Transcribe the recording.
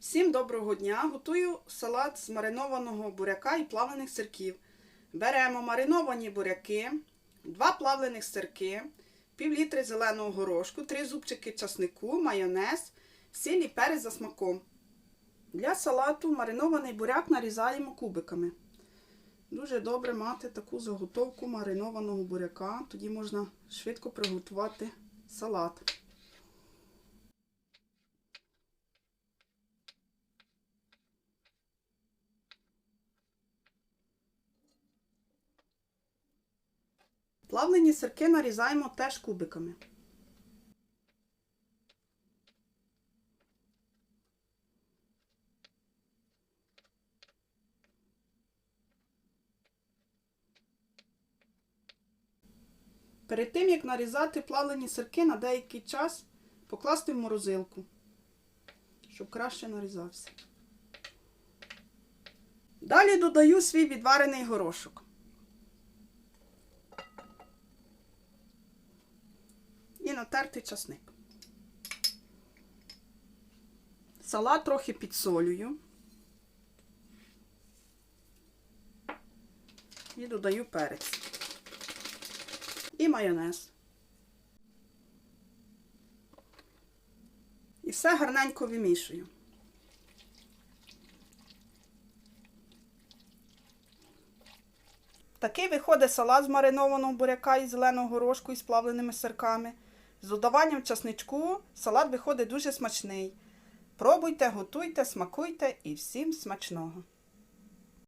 Всім доброго дня! Готую салат з маринованого буряка і плавлених сирків. Беремо мариновані буряки, 2 плавлених сирки, пів літри зеленого горошку, 3 зубчики часнику, майонез, сіль і перець за смаком. Для салату маринований буряк нарізаємо кубиками. Дуже добре мати таку заготовку маринованого буряка, тоді можна швидко приготувати салат. Плавлені сирки нарізаємо теж кубиками. Перед тим, як нарізати плавлені сирки, на деякий час покласти в морозилку, щоб краще нарізався. Далі додаю свій відварений горошок. Натертий часник. Салат трохи підсолюю і додаю перець і майонез. І все гарненько вимішую. Такий виходить салат з маринованого буряка і зеленого горошку із плавленими сирками. З додаванням часничку салат виходить дуже смачний. Пробуйте, готуйте, смакуйте і всім смачного!